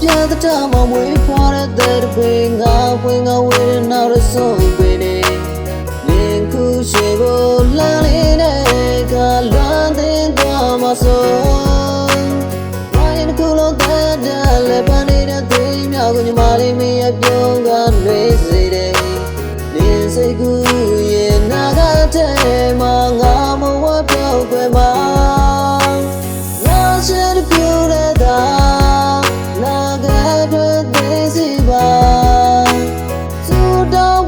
ပြတ်တဲ့မမွေးဖွာတဲ့တဲ့ပင်ငါဝင်ငါဝေးနောက်ရဆုံးပင်နေလင်ခုရှိဖို့လမ်းလေးနဲ့ကလွမ်းတင်သွားမဆုံးဝိုင်းခုလုံးတဲ့တဲ့လည်းပန်းနေတဲ့သိမြောက်ကိုညီမလေးမင်းရဲ့ပြုံးကနေစေတယ်လင်စိတ်ကူရဲ့နာကတဲ့မှာငါမဝပြောက်ွယ်မှာငါချစ်တဲ့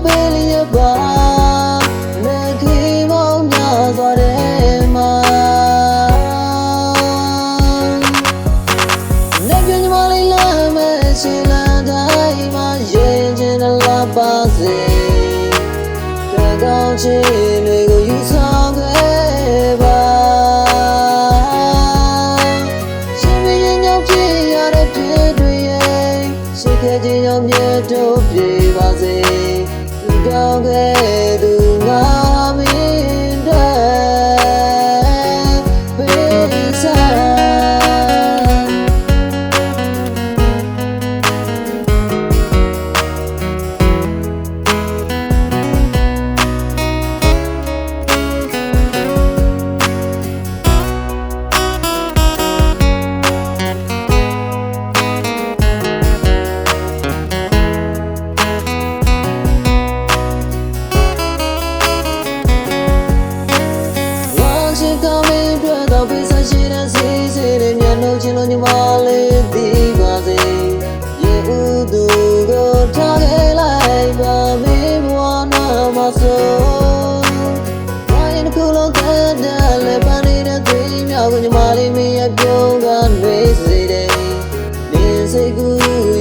ပေးလျက်ပါလက်ခီမောင်းများစွာတဲ့မှာလက်ပြညီမလေးလာမဲ့ချီလန်တိုင်းမှာရင်ချင်းလာပါစေကကောင်းချီတွေကိုယူဆောင်ခဲ့ပါ သူ ညီမလေးသိပါစေရေဦးသူကိုထားခဲ့လိုက်ပါမေးဘဝနာမဆိုဝိုင်းတစ်ခုလုံးကတည်းလည်းပန်းနေတဲ့သိမြောက်ကိုညီမလေးမင်းရဲ့ပြုံးကနေစေတယ်လင်းစိတ်ကူ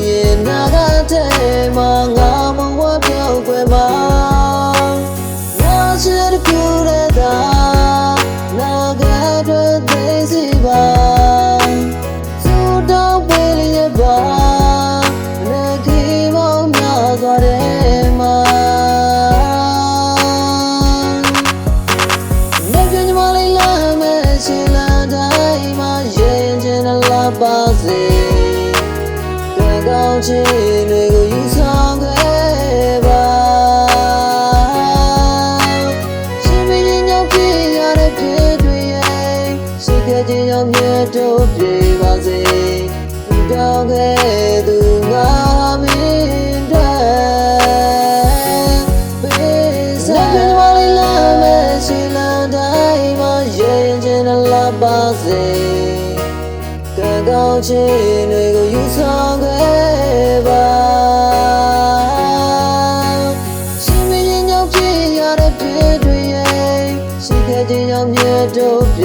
ရဲ့နာကတဲ့မှာငါ ကံကောင်းခြင်းတွေကိုယူဆောင်ခဲ့ပါရှင်မင်းညောင်ပြရတဲ့ပြည့်တွေရဲ့ရှိခဲ့ခြင်းကြောင့်မြတ်တို့ပြေပါစေသူတောင်းခဲ့သူငါမင်းတဲ့ပေးစားလက်ပြမလေးလာမဲ့ရှင်လန်တိုင်းမှာရင်ချင်းလာပါစေကံကောင်းခြင်း ရှိ